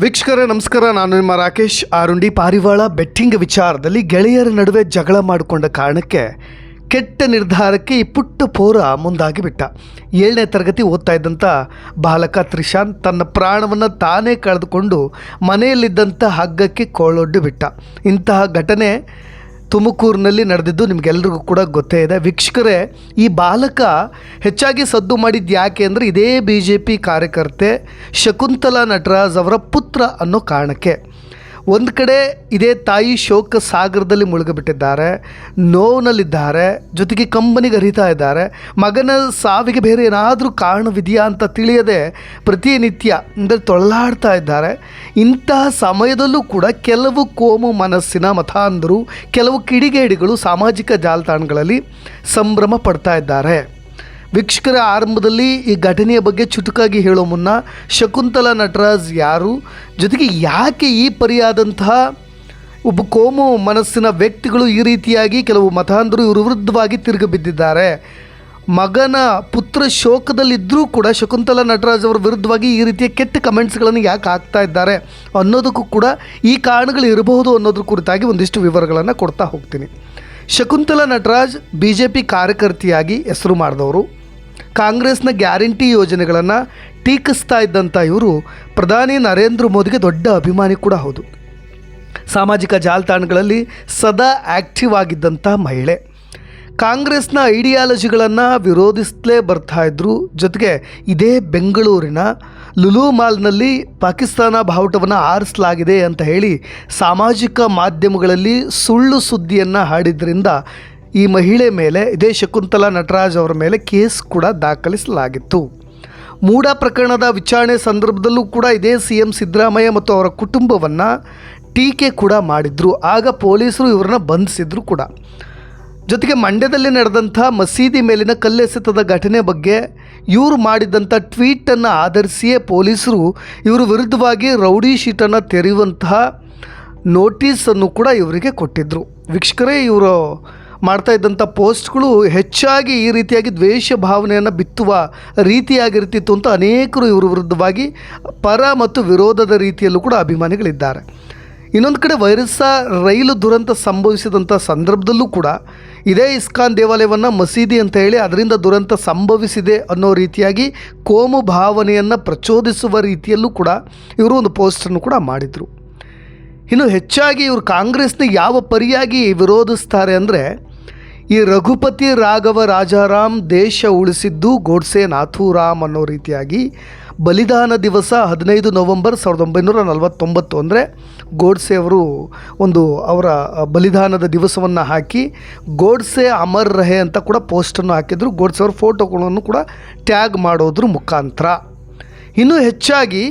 ವೀಕ್ಷಕರೇ, ನಮಸ್ಕಾರ. ನಾನು ನಿಮ್ಮ ರಾಕೇಶ್. ಆರುಂಡಿ ಪಾರಿವಾಳ ಬೆಟ್ಟಿಂಗ್ ವಿಚಾರದಲ್ಲಿ ಗೆಳೆಯರ ನಡುವೆ ಜಗಳ ಮಾಡಿಕೊಂಡ ಕಾರಣಕ್ಕೆ ಕೆಟ್ಟ ನಿರ್ಧಾರಕ್ಕೆ ಈ ಪುಟ್ಟ ಪೋರ ಮುಂದಾಗಿ ಬಿಟ್ಟ ಏಳನೇ ತರಗತಿ ಓದ್ತಾ ಇದ್ದಂಥ ಬಾಲಕ ತ್ರಿಶಾಂತ್ ತನ್ನ ಪ್ರಾಣವನ್ನು ತಾನೇ ಕಳೆದುಕೊಂಡು ಮನೆಯಲ್ಲಿದ್ದಂಥ ಹಗ್ಗಕ್ಕೆ ಕೋಳೊಡ್ಡು ಬಿಟ್ಟ. ಇಂತಹ ಘಟನೆ ತುಮಕೂರಿನಲ್ಲಿ ನಡೆದಿದ್ದು ನಿಮಗೆಲ್ರಿಗೂ ಕೂಡ ಗೊತ್ತೇ ಇದೆ. ವೀಕ್ಷಕರೇ, ಈ ಬಾಲಕ ಹೆಚ್ಚಾಗಿ ಸದ್ದು ಮಾಡಿದ್ದು ಯಾಕೆ ಅಂದರೆ ಇದೇ ಬಿ ಜೆ ಪಿ ಕಾರ್ಯಕರ್ತೆ ಶಕುಂತಲಾ ನಟರಾಜ್ ಅವರ ಪುತ್ರ ಅನ್ನೋ ಕಾರಣಕ್ಕೆ. ಒಂದು ಕಡೆ ಇದೇ ತಾಯಿ ಶೋಕ ಸಾಗರದಲ್ಲಿ ಮುಳುಗಿಬಿಟ್ಟಿದ್ದಾರೆ, ನೋವಿನಲ್ಲಿದ್ದಾರೆ, ಜೊತೆಗೆ ಕಂಬನಿಗೆ ಅರಿತಾ ಇದ್ದಾರೆ. ಮಗನ ಸಾವಿಗೆ ಬೇರೆ ಏನಾದರೂ ಕಾರಣವಿದೆಯಾ ಅಂತ ತಿಳಿಯದೆ ಪ್ರತಿನಿತ್ಯ ಅಂದರೆ ತೊಳಲಾಡ್ತಾ ಇದ್ದಾರೆ. ಇಂತಹ ಸಮಯದಲ್ಲೂ ಕೂಡ ಕೆಲವು ಕೋಮು ಮನಸ್ಸಿನ ಮತಾಂಧರು, ಕೆಲವು ಕಿಡಿಗೇಡಿಗಳು ಸಾಮಾಜಿಕ ಜಾಲತಾಣಗಳಲ್ಲಿ ಸಂಭ್ರಮ ಪಡ್ತಾ ಇದ್ದಾರೆ. ವೀಕ್ಷಕರ ಆರಂಭದಲ್ಲಿ ಈ ಘಟನೆಯ ಬಗ್ಗೆ ಚುಟುಕಾಗಿ ಹೇಳೋ ಮುನ್ನ ಶಕುಂತಲಾ ನಟರಾಜ್ ಯಾರು? ಜೊತೆಗೆ ಯಾಕೆ ಈ ಪರಿಯಾದಂತಹ ಒಬ್ಬ ಕೋಮು ಮನಸ್ಸಿನ ವ್ಯಕ್ತಿಗಳು ಈ ರೀತಿಯಾಗಿ ಕೆಲವು ಮತಾಂಧರು ಇವರು ವಿರುದ್ಧವಾಗಿ ತಿರುಗಿ ಬಿದ್ದಿದ್ದಾರೆ? ಮಗನ ಪುತ್ರ ಶೋಕದಲ್ಲಿದ್ದರೂ ಕೂಡ ಶಕುಂತಲಾ ನಟರಾಜ್ ಅವರ ವಿರುದ್ಧವಾಗಿ ಈ ರೀತಿಯ ಕೆಟ್ಟ ಕಮೆಂಟ್ಸ್ಗಳನ್ನು ಯಾಕೆ ಹಾಕ್ತಾ ಇದ್ದಾರೆ ಅನ್ನೋದಕ್ಕೂ ಕೂಡ ಈ ಕಾರಣಗಳು ಇರಬಹುದು ಅನ್ನೋದ್ರ ಕುರಿತಾಗಿ ಒಂದಿಷ್ಟು ವಿವರಗಳನ್ನು ಕೊಡ್ತಾ ಹೋಗ್ತೀನಿ. Shakuntala Nataraj B J P ಕಾರ್ಯಕರ್ತೆಯಾಗಿ ಹೆಸರು ಮಾಡಿದವರು. ಕಾಂಗ್ರೆಸ್ನ ಗ್ಯಾರಂಟಿ ಯೋಜನೆಗಳನ್ನು ಟೀಕಿಸ್ತಾ ಇದ್ದಂಥ ಇವರು ಪ್ರಧಾನಿ ನರೇಂದ್ರ ಮೋದಿಗೆ ದೊಡ್ಡ ಅಭಿಮಾನಿ ಕೂಡ ಹೌದು. ಸಾಮಾಜಿಕ ಜಾಲತಾಣಗಳಲ್ಲಿ ಸದಾ ಆ್ಯಕ್ಟಿವ್ ಆಗಿದ್ದಂಥ ಮಹಿಳೆ. ಕಾಂಗ್ರೆಸ್ನ ಐಡಿಯಾಲಜಿಗಳನ್ನು ವಿರೋಧಿಸಲೇ ಬರ್ತಾ ಇದ್ದರು ಜೊತೆಗೆ ಇದೇ ಬೆಂಗಳೂರಿನ ಲುಲು ಮಾಲ್ನಲ್ಲಿ ಪಾಕಿಸ್ತಾನ ಬಾವುಟವನ್ನು ಆರಿಸಲಾಗಿದೆ ಅಂತ ಹೇಳಿ ಸಾಮಾಜಿಕ ಮಾಧ್ಯಮಗಳಲ್ಲಿ ಸುಳ್ಳು ಸುದ್ದಿಯನ್ನು ಹಾಡಿದ್ರಿಂದ ಈ ಮಹಿಳೆ ಮೇಲೆ, ಇದೇ ಶಕುಂತಲಾ ನಟರಾಜ್ ಅವರ ಮೇಲೆ ಕೇಸ್ ಕೂಡ ದಾಖಲಿಸಲಾಗಿತ್ತು. ಮೂಡ ಪ್ರಕರಣದ ವಿಚಾರಣೆ ಸಂದರ್ಭದಲ್ಲೂ ಕೂಡ ಇದೇ ಸಿ ಎಂ ಸಿದ್ದರಾಮಯ್ಯ ಮತ್ತು ಅವರ ಕುಟುಂಬವನ್ನು ಟೀಕೆ ಕೂಡ ಮಾಡಿದ್ರು. ಆಗ ಪೊಲೀಸರು ಇವರನ್ನ ಬಂಧಿಸಿದ್ರು ಕೂಡ. ಜೊತೆಗೆ ಮಂಡ್ಯದಲ್ಲಿ ನಡೆದಂಥ ಮಸೀದಿ ಮೇಲಿನ ಕಲ್ಲೆಸೆತದ ಘಟನೆ ಬಗ್ಗೆ ಇವರು ಮಾಡಿದಂಥ ಟ್ವೀಟನ್ನು ಆಧರಿಸಿಯೇ ಪೊಲೀಸರು ಇವರ ವಿರುದ್ಧವಾಗಿ ರೌಡಿ ಶೀಟನ್ನು ತೆರೆಯುವಂತಹ ನೋಟಿಸನ್ನು ಕೂಡ ಇವರಿಗೆ ಕೊಟ್ಟಿದ್ದರು ವೀಕ್ಷಕರೇ, ಇವರು ಮಾಡ್ತಾ ಇದ್ದಂಥ ಪೋಸ್ಟ್ಗಳು ಹೆಚ್ಚಾಗಿ ಈ ರೀತಿಯಾಗಿ ದ್ವೇಷ ಭಾವನೆಯನ್ನು ಬಿತ್ತುವ ರೀತಿಯಾಗಿರ್ತಿತ್ತು ಅಂತ ಅನೇಕರು ಇವರು ವಿರುದ್ಧವಾಗಿ ಪರ ಮತ್ತು ವಿರೋಧದ ರೀತಿಯಲ್ಲೂ ಕೂಡ ಅಭಿಮಾನಿಗಳಿದ್ದಾರೆ. ಇನ್ನೊಂದು ಕಡೆ ವೈರಸ್ಸ, ರೈಲು ದುರಂತ ಸಂಭವಿಸಿದಂಥ ಸಂದರ್ಭದಲ್ಲೂ ಕೂಡ ಇದೇ ಇಸ್ಕಾನ್ ದೇವಾಲಯವನ್ನು ಮಸೀದಿ ಅಂತ ಹೇಳಿ ಅದರಿಂದ ದುರಂತ ಸಂಭವಿಸಿದೆ ಅನ್ನೋ ರೀತಿಯಾಗಿ ಕೋಮು ಭಾವನೆಯನ್ನು ಪ್ರಚೋದಿಸುವ ರೀತಿಯಲ್ಲೂ ಕೂಡ ಇವರು ಒಂದು ಪೋಸ್ಟನ್ನು ಕೂಡ ಮಾಡಿದರು. ಇನ್ನು ಹೆಚ್ಚಾಗಿ ಇವರು ಕಾಂಗ್ರೆಸ್ನ ಯಾವ ಪರಿಯಾಗಿ ವಿರೋಧಿಸ್ತಾರೆ ಅಂದರೆ, ಈ ರಘುಪತಿ ರಾಘವ ರಾಜಾರಾಮ್ ದೇಶ ಉಳಿಸಿದ್ದು ಗೋಡ್ಸೆ ನಾಥೂರಾಮ್ ಅನ್ನೋ ರೀತಿಯಾಗಿ ಬಲಿದಾನ ದಿವಸ ಹದಿನೈದು ನವಂಬರ್ ಸಾವಿರದ ಒಂಬೈನೂರ ನಲವತ್ತೊಂಬತ್ತು ಅಂದರೆ ಗೋಡ್ಸೆ ಅವರು ಒಂದು ಅವರ ಬಲಿದಾನದ ದಿವಸವನ್ನು ಹಾಕಿ ಗೋಡ್ಸೆ ಅಮರ್ ರಹೆ ಅಂತ ಕೂಡ ಪೋಸ್ಟನ್ನು ಹಾಕಿದ್ರು. ಗೋಡ್ಸೆ ಅವ್ರ ಫೋಟೋಗಳನ್ನು ಕೂಡ ಟ್ಯಾಗ್ ಮಾಡೋದ್ರ ಮುಖಾಂತರ. ಇನ್ನೂ ಹೆಚ್ಚಾಗಿ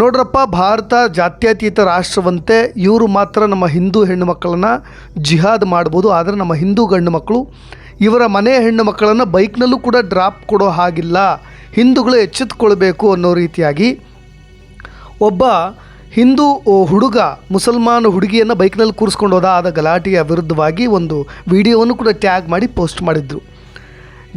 ನೋಡ್ರಪ್ಪ, ಭಾರತ ಜಾತ್ಯತೀತ ರಾಷ್ಟ್ರವಂತೆ ಇವರು ಮಾತ್ರ ನಮ್ಮ ಹಿಂದೂ ಹೆಣ್ಣು ಮಕ್ಕಳನ್ನು ಜಿಹಾದ್ ಮಾಡ್ಬೋದು. ಆದರೆ ನಮ್ಮ ಹಿಂದೂ ಗಂಡು ಮಕ್ಕಳು, ಇವರ ಮನೆ ಹೆಣ್ಣು ಮಕ್ಕಳನ್ನು ಬೈಕ್ನಲ್ಲೂ ಕೂಡ ಡ್ರಾಪ್ ಕೊಡೋ ಹಾಗಿಲ್ಲ. ಹಿಂದೂಗಳು ಎಚ್ಚೆತ್ತುಕೊಳ್ಬೇಕು ಅನ್ನೋ ರೀತಿಯಾಗಿ ಒಬ್ಬ ಹಿಂದೂ ಹುಡುಗ, ಮುಸಲ್ಮಾನ ಹುಡುಗಿಯನ್ನು ಬೈಕ್ನಲ್ಲಿ ಕೂರಿಸ್ಕೊಂಡು ಹೋದ ಆದ ಗಲಾಟೆಯ ವಿರುದ್ಧವಾಗಿ ಒಂದು ವಿಡಿಯೋವನ್ನು ಕೂಡ ಟ್ಯಾಗ್ ಮಾಡಿ ಪೋಸ್ಟ್ ಮಾಡಿದ್ರು.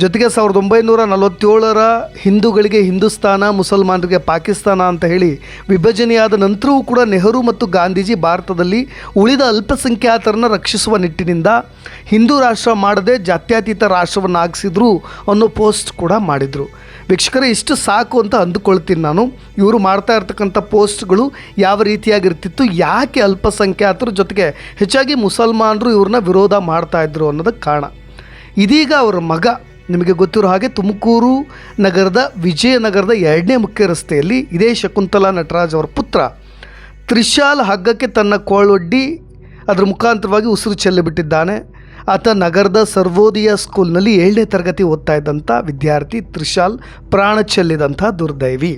ಜೊತೆಗೆ ಸಾವಿರದ ಒಂಬೈನೂರ ನಲವತ್ತೇಳರ ಹಿಂದೂಗಳಿಗೆ ಹಿಂದೂಸ್ತಾನ, ಮುಸಲ್ಮಾನರಿಗೆ ಪಾಕಿಸ್ತಾನ ಅಂತ ಹೇಳಿ ವಿಭಜನೆಯಾದ ನಂತರವೂ ಕೂಡ ನೆಹರು ಮತ್ತು ಗಾಂಧೀಜಿ ಭಾರತದಲ್ಲಿ ಉಳಿದ ಅಲ್ಪಸಂಖ್ಯಾತರನ್ನು ರಕ್ಷಿಸುವ ನಿಟ್ಟಿನಿಂದ ಹಿಂದೂ ರಾಷ್ಟ್ರ ಮಾಡದೆ ಜಾತ್ಯತೀತ ರಾಷ್ಟ್ರವನ್ನು ಆಗಿಸಿದ್ರು ಅನ್ನೋ ಪೋಸ್ಟ್ ಕೂಡ ಮಾಡಿದರು. ವೀಕ್ಷಕರೇ, ಇಷ್ಟು ಸಾಕು ಅಂತ ಅಂದುಕೊಳ್ತೀನಿ ನಾನು. ಇವರು ಮಾಡ್ತಾ ಇರ್ತಕ್ಕಂಥ ಪೋಸ್ಟ್ಗಳು ಯಾವ ರೀತಿಯಾಗಿರ್ತಿತ್ತು, ಯಾಕೆ ಅಲ್ಪಸಂಖ್ಯಾತರ ಜೊತೆಗೆ ಹೆಚ್ಚಾಗಿ ಮುಸಲ್ಮಾನರು ಇವ್ರನ್ನ ವಿರೋಧ ಮಾಡ್ತಾಯಿದ್ರು ಅನ್ನೋದಕ್ಕೆ ಕಾರಣ. ಇದೀಗ ಅವರ ಮಗ ನಿಮಗೆ ಗೊತ್ತಿರೋ ಹಾಗೆ ತುಮಕೂರು ನಗರದ, ವಿಜಯನಗರದ ಎರಡನೇ ಮುಖ್ಯ ರಸ್ತೆಯಲ್ಲಿ ಇದೇ ಶಕುಂತಲಾ ನಟರಾಜ್ ಅವರ ಪುತ್ರ ತ್ರಿಶಾಲ್ ಹಗ್ಗಕ್ಕೆ ತನ್ನ ಕೋಳೊಡ್ಡಿ ಅದರ ಮುಖಾಂತರವಾಗಿ ಉಸಿರು ಚೆಲ್ಲಿಬಿಟ್ಟಿದ್ದಾನೆ. ಆತ ನಗರದ ಸರ್ವೋದಯ ಸ್ಕೂಲ್ನಲ್ಲಿ ಏಳನೇ ತರಗತಿ ಓದ್ತಾ ಇದ್ದಂಥ ವಿದ್ಯಾರ್ಥಿ ತ್ರಿಶಾಲ್ ಪ್ರಾಣ ಚೆಲ್ಲಿದಂಥ ದುರ್ದೈವಿ.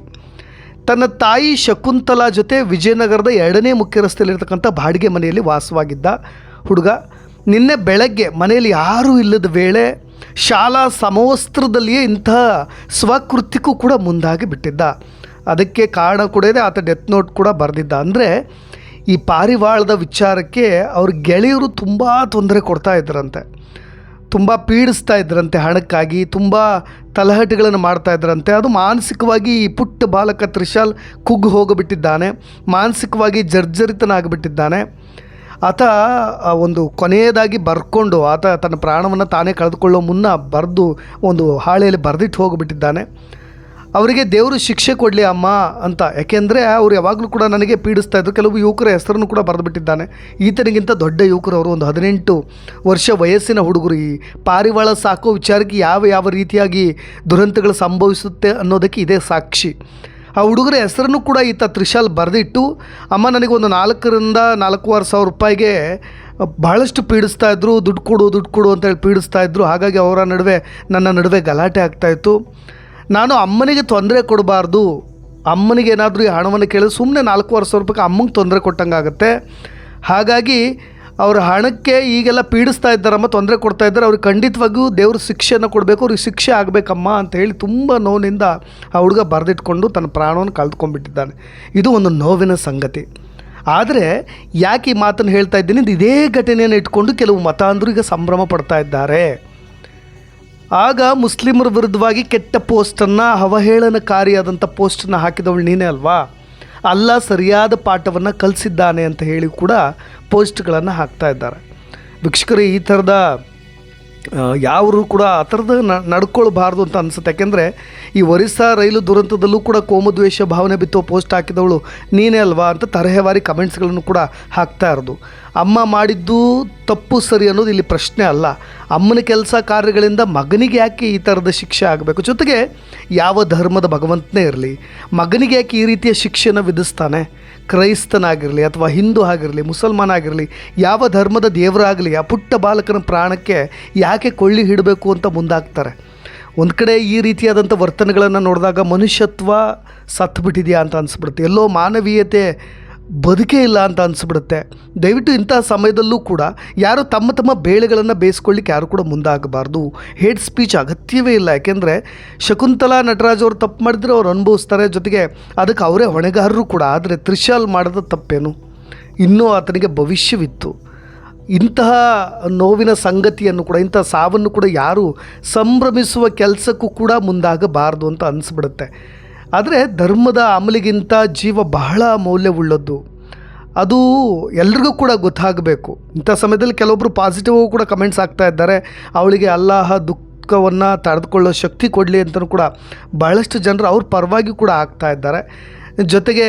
ತನ್ನ ತಾಯಿ ಶಕುಂತಲಾ ಜೊತೆ ವಿಜಯನಗರದ ಎರಡನೇ ಮುಖ್ಯ ರಸ್ತೆಯಲ್ಲಿರ್ತಕ್ಕಂಥ ಬಾಡಿಗೆ ಮನೆಯಲ್ಲಿ ವಾಸವಾಗಿದ್ದ ಹುಡುಗ. ನಿನ್ನೆ ಬೆಳಗ್ಗೆ ಮನೆಯಲ್ಲಿ ಯಾರೂ ಇಲ್ಲದ ವೇಳೆ ಶಾಲಾ ಸಮವಸ್ತ್ರದಲ್ಲಿಯೇ ಇಂತಹ ಸ್ವಕೃತಿಗೂ ಕೂಡ ಮುಂದಾಗಿ ಬಿಟ್ಟಿದ್ದ. ಅದಕ್ಕೆ ಕಾರಣ ಕೂಡ ಇದೆ, ಆತ ಡೆತ್ ನೋಟ್ ಕೂಡ ಬರೆದಿದ್ದ. ಅಂದರೆ ಈ ಪಾರಿವಾಳದ ವಿಚಾರಕ್ಕೆ ಅವ್ರ ಗೆಳೆಯರು ತುಂಬ ತೊಂದರೆ ಕೊಡ್ತಾ ಇದ್ರಂತೆ. ತುಂಬ ಪೀಡಿಸ್ತಾ ಇದ್ರಂತೆ ಹಣಕ್ಕಾಗಿ, ತುಂಬ ತಲಹಟಿಗಳನ್ನು ಮಾಡ್ತಾ ಇದ್ರಂತೆ. ಅದು ಮಾನಸಿಕವಾಗಿ ಈ ಪುಟ್ಟ ಬಾಲಕ ತ್ರಿಶಾಲ್ ಕುಗ್ಗು ಹೋಗಿಬಿಟ್ಟಿದ್ದಾನೆ, ಮಾನಸಿಕವಾಗಿ ಜರ್ಜರಿತನಾಗಿಬಿಟ್ಟಿದ್ದಾನೆ. ಆತ ಒಂದು ಕೊನೆಯದಾಗಿ ಬರ್ಕೊಂಡು ಆತ ತನ್ನ ಪ್ರಾಣವನ್ನು ತಾನೇ ಕಳೆದುಕೊಳ್ಳೋ ಮುನ್ನ ಬರೆದು ಒಂದು ಹಾಳೆಯಲ್ಲಿ ಬರೆದಿಟ್ಟು ಹೋಗಿಬಿಟ್ಟಿದ್ದಾನೆ. ಅವರಿಗೆ ದೇವರು ಶಿಕ್ಷೆ ಕೊಡಲಿ ಅಮ್ಮ ಅಂತ. ಯಾಕೆಂದರೆ ಅವರು ಯಾವಾಗಲೂ ಕೂಡ ನನಗೆ ಪೀಡಿಸ್ತಾ ಇದ್ದರು ಕೆಲವು ಯುವಕರ ಹೆಸರನ್ನು ಕೂಡ ಬರೆದುಬಿಟ್ಟಿದ್ದಾನೆ. ಈತನಿಗಿಂತ ದೊಡ್ಡ ಯುವಕರು ಅವರು ಒಂದು ಹದಿನೆಂಟು ವರ್ಷ ವಯಸ್ಸಿನ ಹುಡುಗರು. ಈ ಪಾರಿವಾಳ ಸಾಕೋ ವಿಚಾರಕ್ಕೆ ಯಾವ ಯಾವ ರೀತಿಯಾಗಿ ದುರಂತಗಳು ಸಂಭವಿಸುತ್ತೆ ಅನ್ನೋದಕ್ಕೆ ಇದೇ ಸಾಕ್ಷಿ. ಆ ಹುಡುಗರ ಹೆಸರನ್ನು ಕೂಡ ಈತ ತ್ರಿಶಾಲ್ ಬರೆದಿಟ್ಟು, ಅಮ್ಮ ನನಗೆ ಒಂದು ನಾಲ್ಕರಿಂದ ನಾಲ್ಕೂವರೆ ಸಾವಿರ ರೂಪಾಯಿಗೆ ಭಾಳಷ್ಟು ಪೀಡಿಸ್ತಾ ಇದ್ದರು ದುಡ್ಡು ಕೊಡು ದುಡ್ಡು ಕೊಡು ಅಂತೇಳಿ ಪೀಡಿಸ್ತಾ ಇದ್ದರು ಹಾಗಾಗಿ ಅವರ ನಡುವೆ, ನನ್ನ ನಡುವೆ ಗಲಾಟೆ ಆಗ್ತಾಯಿತ್ತು ನಾನು ಅಮ್ಮನಿಗೆ ತೊಂದರೆ ಕೊಡಬಾರ್ದು. ಅಮ್ಮನಿಗೆ ಏನಾದರೂ ಈ ಹಣವನ್ನು ಕೇಳಿದ್ರೆ ಸುಮ್ಮನೆ ನಾಲ್ಕೂವರೆ ಸಾವಿರ ರೂಪಾಯಿಗೆ ಅಮ್ಮಂಗೆ ತೊಂದರೆ ಕೊಟ್ಟಂಗೆ ಆಗುತ್ತೆ ಹಾಗಾಗಿ ಅವ್ರ ಹಣಕ್ಕೆ ಈಗೆಲ್ಲ ಪೀಡಿಸ್ತಾ ಇದ್ದಾರಮ್ಮ ತೊಂದರೆ ಕೊಡ್ತಾ ಇದ್ದಾರೆ. ಅವ್ರಿಗೆ ಖಂಡಿತವಾಗಿಯೂ ದೇವ್ರ ಶಿಕ್ಷೆಯನ್ನು ಕೊಡಬೇಕು, ಅವ್ರಿಗೆ ಶಿಕ್ಷೆ ಆಗಬೇಕಮ್ಮ ಅಂತ ಹೇಳಿ ತುಂಬ ನೋವಿನಿಂದ ಆ ಹುಡುಗ ಬರೆದಿಟ್ಕೊಂಡು ತನ್ನ ಪ್ರಾಣವನ್ನು ಕಳೆದುಕೊಂಡ್ಬಿಟ್ಟಿದ್ದಾನೆ. ಇದು ಒಂದು ನೋವಿನ ಸಂಗತಿ. ಆದರೆ ಯಾಕೆ ಈ ಮಾತನ್ನು ಹೇಳ್ತಾ ಇದ್ದೀನಿ? ಇದು ಘಟನೆಯನ್ನು ಇಟ್ಕೊಂಡು ಕೆಲವು ಮತಾಂಧರು ಈಗ ಸಂಭ್ರಮ ಪಡ್ತಾ ಇದ್ದಾರೆ. ಆಗ ಮುಸ್ಲಿಮರ ವಿರುದ್ಧವಾಗಿ ಕೆಟ್ಟ ಪೋಸ್ಟನ್ನು ಅವಹೇಳನಕಾರಿಯಾದಂಥ ಪೋಸ್ಟನ್ನು ಹಾಕಿದವಳು ನೀನೇ ಅಲ್ವಾ? ಅಲ್ಲ ಸರಿಯಾದ ಪಾಠವನ್ನು ಕಲಿಸಿದ್ದಾನೆ ಅಂತ ಹೇಳಿ ಕೂಡ ಪೋಸ್ಟ್ಗಳನ್ನು ಹಾಕ್ತಾ ಇದ್ದಾರೆ. ವೀಕ್ಷಕರು, ಈ ಥರದ ಯಾವರು ಕೂಡ ಆ ಥರದ ನಡ್ಕೊಳ್ಬಾರ್ದು ಅಂತ ಅನಿಸುತ್ತೆ. ಯಾಕೆಂದರೆ ಈ ಒರಿಸ್ಸಾ ರೈಲು ದುರಂತದಲ್ಲೂ ಕೂಡ ಕೋಮದ್ವೇಷ ಭಾವನೆ ಬಿತ್ತೋ ಪೋಸ್ಟ್ ಹಾಕಿದವಳು ನೀನೇ ಅಲ್ವಾ ಅಂತ ತರಹೇವಾರಿ ಕಮೆಂಟ್ಸ್ಗಳನ್ನು ಕೂಡ ಹಾಕ್ತಾ ಇರೋದು. ಅಮ್ಮ ಮಾಡಿದ್ದು ತಪ್ಪು ಸರಿ ಅನ್ನೋದು ಇಲ್ಲಿ ಪ್ರಶ್ನೆ ಅಲ್ಲ. ಅಮ್ಮನ ಕೆಲಸ ಕಾರ್ಯಗಳಿಂದ ಮಗನಿಗೆ ಯಾಕೆ ಈ ಥರದ ಶಿಕ್ಷೆ ಆಗಬೇಕು? ಜೊತೆಗೆ ಯಾವ ಧರ್ಮದ ಭಗವಂತನೇ ಇರಲಿ, ಮಗನಿಗೆ ಯಾಕೆ ಈ ರೀತಿಯ ಶಿಕ್ಷೆನ ವಿಧಿಸ್ತಾನೆ? ಕ್ರೈಸ್ತನಾಗಿರಲಿ ಅಥವಾ ಹಿಂದೂ ಆಗಿರಲಿ, ಮುಸಲ್ಮಾನ ಆಗಿರಲಿ, ಯಾವ ಧರ್ಮದ ದೇವರಾಗಲಿ, ಆ ಪುಟ್ಟ ಬಾಲಕನ ಪ್ರಾಣಕ್ಕೆ ಯಾಕೆ ಕೊಳ್ಳಿ ಹಿಡಬೇಕು ಅಂತ ಮುಂದಾಗ್ತಾರೆ? ಒಂದು ಕಡೆ ಈ ರೀತಿಯಾದಂಥ ವರ್ತನೆಗಳನ್ನು ನೋಡಿದಾಗ ಮನುಷ್ಯತ್ವ ಸತ್ತು ಅಂತ ಅನಿಸ್ಬಿಡುತ್ತೆ. ಎಲ್ಲೋ ಮಾನವೀಯತೆ ಬದುಕೇ ಇಲ್ಲ ಅಂತ ಅನಿಸ್ಬಿಡುತ್ತೆ. ದಯವಿಟ್ಟು ಇಂಥ ಸಮಯದಲ್ಲೂ ಕೂಡ ಯಾರು ತಮ್ಮ ತಮ್ಮ ಬೇಳೆಗಳನ್ನು ಬೇಯಿಸ್ಕೊಳ್ಳಿಕ್ಕೆ ಯಾರು ಕೂಡ ಮುಂದಾಗಬಾರ್ದು. ಹೇಡ್ ಸ್ಪೀಚ್ ಅಗತ್ಯವೇ ಇಲ್ಲ. ಯಾಕೆಂದರೆ ಶಕುಂತಲಾ ನಟರಾಜ್ ಅವರು ತಪ್ಪು ಮಾಡಿದರೆ ಅವ್ರು ಅನುಭವಿಸ್ತಾರೆ. ಜೊತೆಗೆ ಅದಕ್ಕೆ ಅವರೇ ಹೊಣೆಗಾರರು ಕೂಡ. ಆದರೆ ತ್ರಿಶಾಲ್ ಮಾಡಿದ ತಪ್ಪೇನು? ಇನ್ನೂ ಆತನಿಗೆ ಭವಿಷ್ಯವಿತ್ತು. ಇಂತಹ ನೋವಿನ ಸಂಗತಿಯನ್ನು ಕೂಡ ಇಂತಹ ಸಾವನ್ನು ಕೂಡ ಯಾರು ಸಂಭ್ರಮಿಸುವ ಕೆಲಸಕ್ಕೂ ಕೂಡ ಮುಂದಾಗಬಾರ್ದು ಅಂತ ಅನಿಸ್ಬಿಡುತ್ತೆ. ಆದರೆ ಧರ್ಮದ ಅಮಲಿಗಿಂತ ಜೀವ ಬಹಳ ಮೌಲ್ಯವುಳ್ಳದ್ದು. ಅದು ಎಲ್ರಿಗೂ ಕೂಡ ಗೊತ್ತಾಗಬೇಕು. ಇಂಥ ಸಮಯದಲ್ಲಿ ಕೆಲವೊಬ್ಬರು ಪಾಸಿಟಿವ್ ಕೂಡ ಕಮೆಂಟ್ಸ್ ಆಗ್ತಾ ಇದ್ದಾರೆ. ಅವಳಿಗೆ ಅಲ್ಲಾಹ ದುಃಖವನ್ನು ತಡೆದುಕೊಳ್ಳೋ ಶಕ್ತಿ ಕೊಡಲಿ ಅಂತಲೂ ಕೂಡ ಬಹಳಷ್ಟು ಜನರು ಅವ್ರ ಪರವಾಗಿ ಕೂಡ ಆಗ್ತಾ ಇದ್ದಾರೆ. ಜೊತೆಗೆ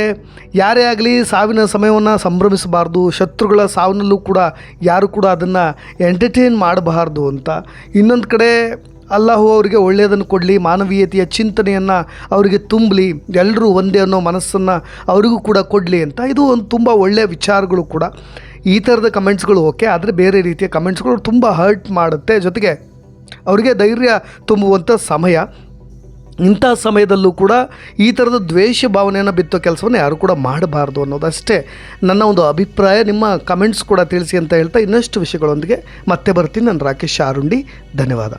ಯಾರೇ ಆಗಲಿ ಸಾವಿನ ಸಮಯವನ್ನು ಸಂಭ್ರಮಿಸಬಾರ್ದು, ಶತ್ರುಗಳ ಸಾವಿನಲ್ಲೂ ಕೂಡ ಯಾರು ಕೂಡ ಅದನ್ನು ಎಂಟರ್ಟೈನ್ ಮಾಡಬಾರ್ದು ಅಂತ. ಇನ್ನೊಂದು ಕಡೆ ಅಲ್ಲಾಹು ಅವರಿಗೆ ಒಳ್ಳೆಯದನ್ನು ಕೊಡಲಿ, ಮಾನವೀಯತೆಯ ಚಿಂತನೆಯನ್ನು ಅವರಿಗೆ ತುಂಬಲಿ ಎಲ್ಲರೂ ಒಂದೇ ಅನ್ನೋ ಮನಸ್ಸನ್ನು ಅವರಿಗೂ ಕೂಡ ಕೊಡಲಿ ಅಂತ. ಇದು ಒಂದು ತುಂಬ ಒಳ್ಳೆಯ ವಿಚಾರಗಳು ಕೂಡ. ಈ ಥರದ ಕಮೆಂಟ್ಸ್ಗಳು ಓಕೆ, ಆದರೆ ಬೇರೆ ರೀತಿಯ ಕಮೆಂಟ್ಸ್ಗಳು ತುಂಬ ಹರ್ಟ್ ಮಾಡುತ್ತೆ. ಜೊತೆಗೆ ಅವರಿಗೆ ಧೈರ್ಯ ತುಂಬುವಂಥ ಸಮಯ. ಇಂಥ ಸಮಯದಲ್ಲೂ ಕೂಡ ಈ ಥರದ ದ್ವೇಷ ಭಾವನೆಯನ್ನು ಬಿತ್ತೋ ಕೆಲಸವನ್ನು ಯಾರು ಕೂಡ ಮಾಡಬಾರ್ದು ಅನ್ನೋದಷ್ಟೇ ನನ್ನ ಒಂದು ಅಭಿಪ್ರಾಯ. ನಿಮ್ಮ ಕಮೆಂಟ್ಸ್ ಕೂಡ ತಿಳಿಸಿ ಅಂತ ಹೇಳ್ತಾ ಇನ್ನಷ್ಟು ವಿಷಯಗಳೊಂದಿಗೆ ಮತ್ತೆ ಬರ್ತೀನಿ. ನಾನು ರಾಕೇಶ್ ಆರುಂಡಿ. ಧನ್ಯವಾದ.